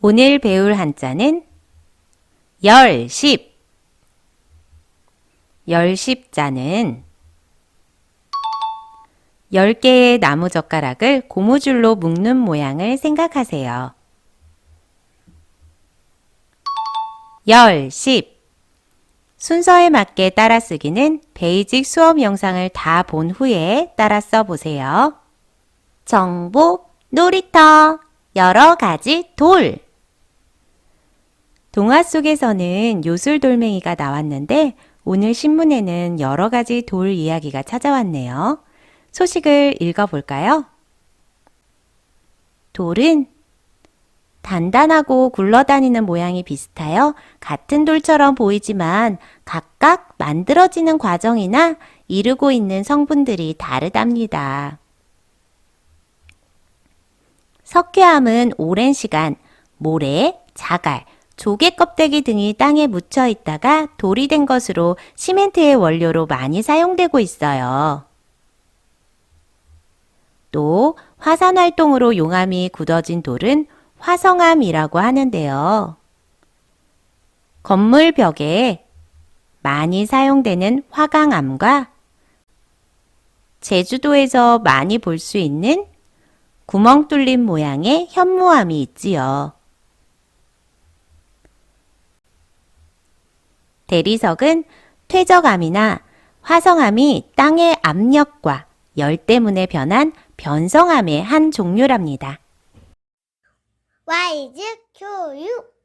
오늘 배울 한자는 열십. 열십자는 열 개의 나무 젓가락을 고무줄로 묶는 모양을 생각하세요. 열십. 순서에 맞게 따라 쓰기는 베이직 수업 영상을 다 본 후에 따라 써보세요. 정보, 놀이터, 여러 가지 돌. 동화 속에서는 요술돌멩이가 나왔는데 오늘 신문에는 여러 가지 돌 이야기가 찾아왔네요. 소식을 읽어볼까요? 돌은 단단하고 굴러다니는 모양이 비슷하여 같은 돌처럼 보이지만 각각 만들어지는 과정이나 이루고 있는 성분들이 다르답니다. 석회암은 오랜 시간 모래, 자갈, 조개 껍데기 등이 땅에 묻혀 있다가 돌이 된 것으로 시멘트의 원료로 많이 사용되고 있어요. 또 화산 활동으로 용암이 굳어진 돌은 화성암이라고 하는데요. 건물 벽에 많이 사용되는 화강암과 제주도에서 많이 볼 수 있는 구멍 뚫린 모양의 현무암이 있지요. 대리석은 퇴적암이나 화성암이 땅의 압력과 열 때문에 변한 변성암의 한 종류랍니다. 와이즈 교육